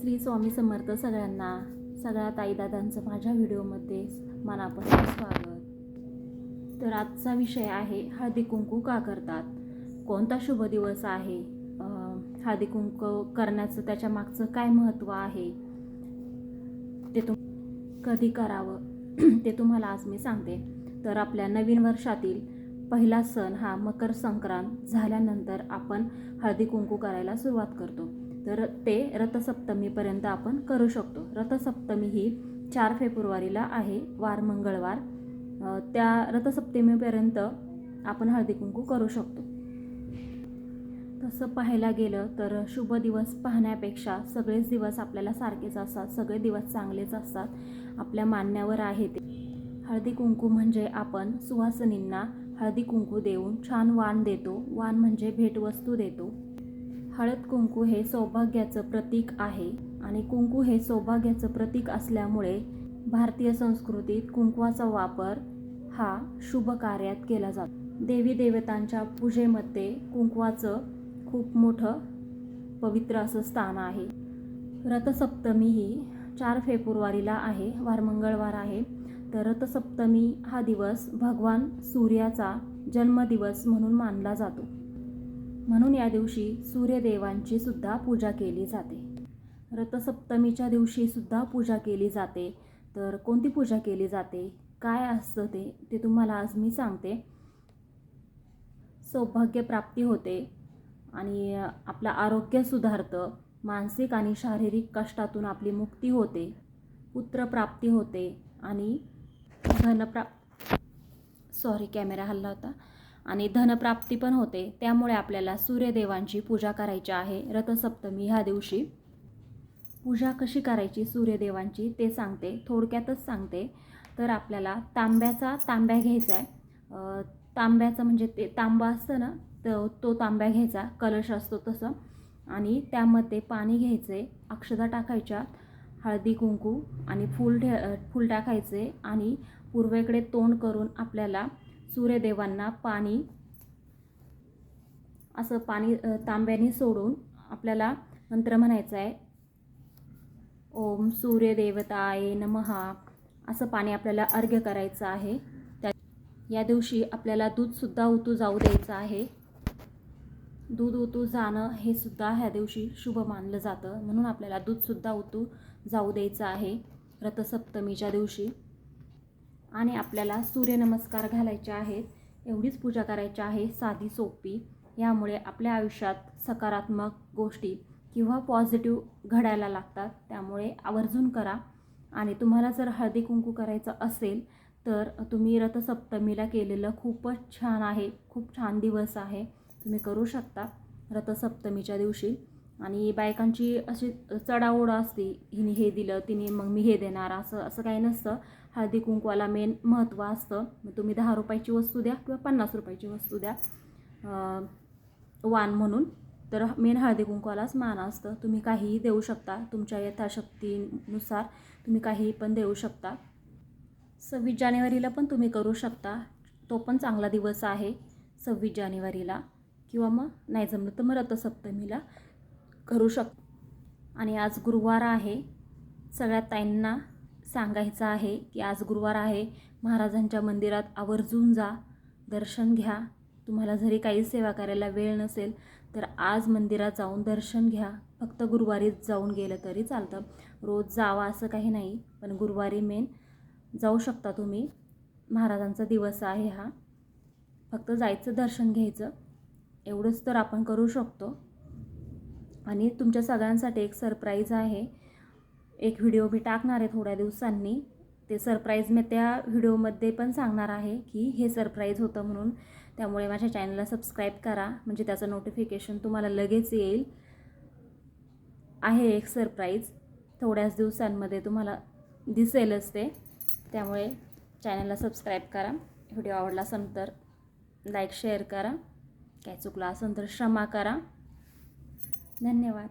श्री स्वामी समर्थ सगळ्यांना सगळ्या ताईदादांचं माझ्या व्हिडिओमध्ये मनापासून स्वागत. तर आजचा विषय आहे हळदी कुंकू का करतात? कोणता शुभ दिवस आहे? हळदी कुंकू करण्याचं त्याच्या मागचं काय महत्त्व आहे? ते तुम कधी करावं? ते तुम्हाला आज मी सांगते. तर आपल्या नवीन वर्षातील पहिला सण हा मकर संक्रांत झाल्यानंतर आपण हळदी कुंकू करायला सुरुवात करतो. तर ते रथसप्तमीपर्यंत आपण करू शकतो. रथसप्तमी ही चार फेब्रुवारीला आहे वार मंगळवार. त्या रथसप्तमीपर्यंत आपण हळदी कुंकू करू शकतो. तसं पाहायला गेलं तर शुभ दिवस पाहण्यापेक्षा सगळेच दिवस आपल्याला सारखेच असतात सगळे दिवस चांगलेच असतात आपल्या मान्यावर आहे ते. हळदी कुंकू म्हणजे आपण सुवासिनींना हळदी कुंकू देऊन छान वाण देतो. वाण म्हणजे भेटवस्तू देतो. हळद कुंकू हे सौभाग्याचं प्रतीक आहे आणि कुंकू हे सौभाग्याचं प्रतीक असल्यामुळे भारतीय संस्कृतीत कुंकवाचा वापर हा शुभ कार्यात केला जातो. देवी देवतांच्या पूजेमध्ये कुंकवाचं खूप मोठं पवित्र असं स्थान आहे. रथसप्तमी ही चार फेब्रुवारीला आहे वार मंगळवार आहे. तर रथसप्तमी हा दिवस भगवान सूर्याचा जन्मदिवस म्हणून मानला जातो. म्हणून या दिवशी सूर्यदेवांची सुद्धा पूजा केली जाते. रथसप्तमीच्या दिवशी सुद्धा पूजा केली जाते. तर कोणती पूजा केली जाते? काय असतं ते? ते तुम्हाला आज मी सांगते. सौभाग्य प्राप्ती होते आणि आपलं आरोग्य सुधारतं. मानसिक आणि शारीरिक कष्टातून आपली मुक्ती होते. पुत्रप्राप्ती होते आणि धनप्राप सॉरी कॅमेरा हल्ला होता. आणि धनप्राप्ती पण होते. त्यामुळे आपल्याला सूर्यदेवांची पूजा करायची आहे. रथसप्तमी ह्या दिवशी. पूजा कशी करायची सूर्यदेवांची ते सांगते. थोडक्यातच सांगते. तर आपल्याला तांब्याचा तांब्या घ्यायचा आहे. तांब्याचं म्हणजे ते तांबा असतं ना तो तो तांब्या घ्यायचा. कलश असतो तसं. आणि त्यामध्ये पाणी घ्यायचे. अक्षता टाकायच्या. हळदी कुंकू आणि फूल ठे फूल टाकायचे. आणि पूर्वेकडे तोंड करून आपल्याला सूर्यदेवांना पाणी असं पाणी तांब्याने सोडून आपल्याला मंत्र म्हणायचं आहे. ओम सूर्यदेवताय नमहा. असं पाणी आपल्याला अर्घ्य करायचं आहे. त्या या दिवशी आपल्याला दूधसुद्धा उतू जाऊ द्यायचं आहे. दूध उतू जाणं हे सुद्धा ह्या दिवशी शुभ मानलं जातं. म्हणून आपल्याला दूधसुद्धा उतू जाऊ द्यायचं आहे. रथसप्तमीच्या दिवशी. आणि आपल्याला सूर्यनमस्कार घालायचे आहेत एवढीच पूजा करायची आहे साधी सोपी. यामुळे आपल्या आयुष्यात सकारात्मक गोष्टी किंवा पॉझिटिव्ह घडायला लागतात. त्यामुळे आवर्जून करा. आणि तुम्हाला जर हळदी कुंकू करायचं असेल तर तुम्ही रथसप्तमीला केलेलं खूपच छान आहे. खूप छान दिवस आहे. तुम्ही करू शकता रथसप्तमीच्या दिवशी. आणि बायकांची अशी चढाओढ असते हिने हे दिलं तिने मग मी हे देणार असं असं काही नसतं. हळदी कुंकवाला मेन महत्त्व असतं. मग तुम्ही दहा रुपयाची वस्तू द्या किंवा पन्नास रुपयाची वस्तू द्या. वान वाण म्हणून. तर मेन हळदी कुंकवालाच मान असतं. तुम्ही काहीही देऊ शकता. तुमच्या यथाशक्तीनुसार तुम्ही काहीही पण देऊ शकता. सव्वीस जानेवारीला पण तुम्ही करू शकता. तो पण चांगला दिवस आहे सव्वीस जानेवारीला. किंवा मग नाही जमलं तर मग रथसप्तमीला करू शक आणि आज गुरुवार आहे. सगळ्या ताईंना सांगायचं आहे की आज गुरुवार आहे. महाराजांच्या मंदिरात आवर्जून जा. दर्शन घ्या. तुम्हाला जरी काही सेवा करायला वेळ नसेल तर आज मंदिरात जाऊन दर्शन घ्या. फक्त गुरुवारीच जाऊन गेलं तरी चालतं. रोज जावा असं काही नाही पण गुरुवारी मेन जाऊ शकता तुम्ही. महाराजांचा दिवस आहे हा. फक्त जायचं दर्शन घ्यायचं. एवढंच तर आपण करू शकतो. आणि तुमच्या सगळ्यांसाठी एक सरप्राईज आहे. एक व्हिडिओ मी टाकणार आहे थोड्या दिवसांनी. ते सरप्राईज मी त्या व्हिडिओमध्ये पण सांगणार आहे की हे सरप्राईज होतं म्हणून. त्यामुळे माझ्या चॅनलला सबस्क्राईब करा. म्हणजे त्याचं नोटिफिकेशन तुम्हाला लगेच येईल. आहे एक सरप्राईज थोड्याच दिवसांमध्ये तुम्हाला दिसेलच ते. त्यामुळे चॅनलला सबस्क्राईब करा. व्हिडिओ आवडला असेल तर लाईक शेअर करा. काय चुकलं असेल तर क्षमा करा. धन्यवाद.